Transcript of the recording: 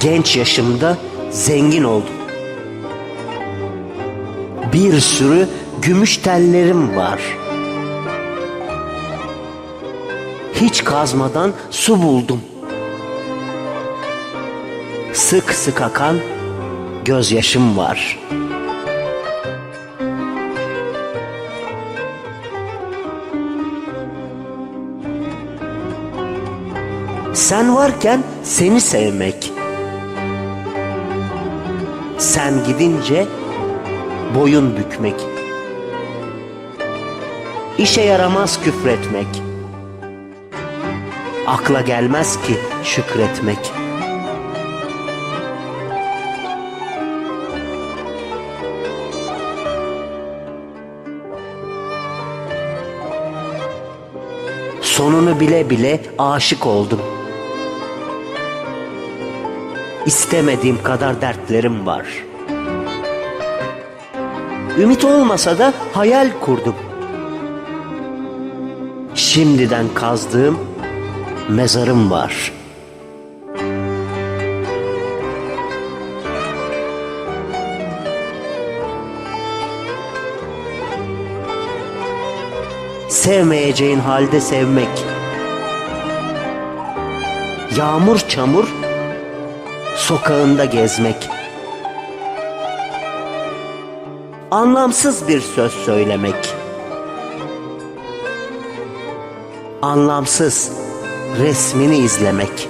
Genç yaşımda zengin oldum. Bir sürü gümüş tellerim var. Hiç kazmadan su buldum. Sık sık akan gözyaşım var. Sen varken seni sevmek. Sen gidince boyun bükmek. İşe yaramaz küfretmek. Akla gelmez ki şükretmek. Sonunu bile bile aşık oldum. İstemediğim kadar dertlerim var. Ümit olmasa da hayal kurdum. Şimdiden kazdığım mezarım var. Sevmeyeceğin halde sevmek. Yağmur çamur sokağında gezmek. Anlamsız bir söz söylemek. Anlamsız resmini izlemek.